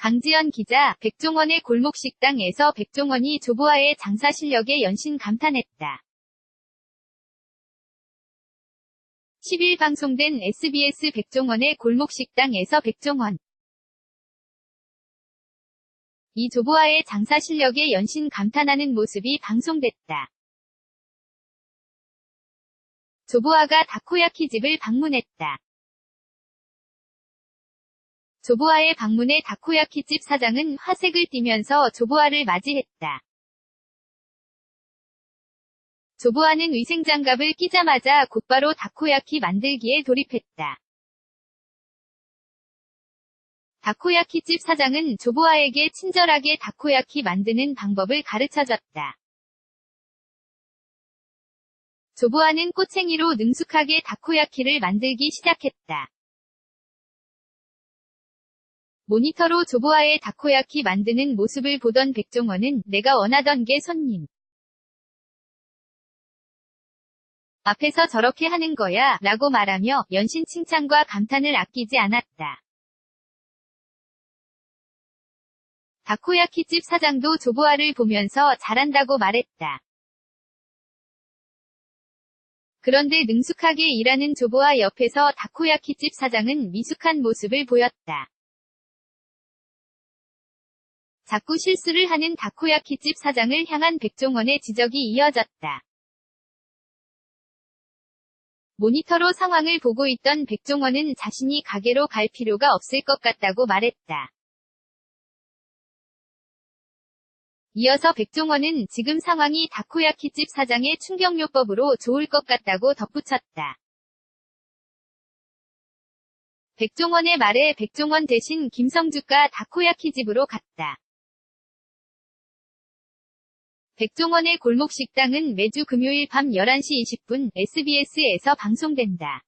강지연 기자, 백종원의 골목식당에서 백종원이 조보아의 장사 실력에 연신 감탄했다. 10일 방송된 SBS 백종원의 골목식당에서 백종원 이 조보아의 장사 실력에 연신 감탄하는 모습이 방송됐다. 조보아가 다코야키 집을 방문했다. 조보아의 방문에 다코야키집 사장은 화색을 띠면서 조보아를 맞이했다. 조보아는 위생장갑을 끼자마자 곧바로 다코야키 만들기에 돌입했다. 다코야키집 사장은 조보아에게 친절하게 다코야키 만드는 방법을 가르쳐줬다. 조보아는 꼬챙이로 능숙하게 다코야키를 만들기 시작했다. 모니터로 조보아의 다코야키 만드는 모습을 보던 백종원은 내가 원하던 게 손님. 앞에서 저렇게 하는 거야 라고 말하며 연신 칭찬과 감탄을 아끼지 않았다. 다코야키집 사장도 조보아를 보면서 잘한다고 말했다. 그런데 능숙하게 일하는 조보아 옆에서 다코야키집 사장은 미숙한 모습을 보였다. 자꾸 실수를 하는 다코야키집 사장을 향한 백종원의 지적이 이어졌다. 모니터로 상황을 보고 있던 백종원은 자신이 가게로 갈 필요가 없을 것 같다고 말했다. 이어서 백종원은 지금 상황이 다코야키집 사장의 충격요법으로 좋을 것 같다고 덧붙였다. 백종원의 말에 백종원 대신 김성주가 다코야키집으로 갔다. 백종원의 골목식당은 매주 금요일 밤 11시 20분 SBS에서 방송된다.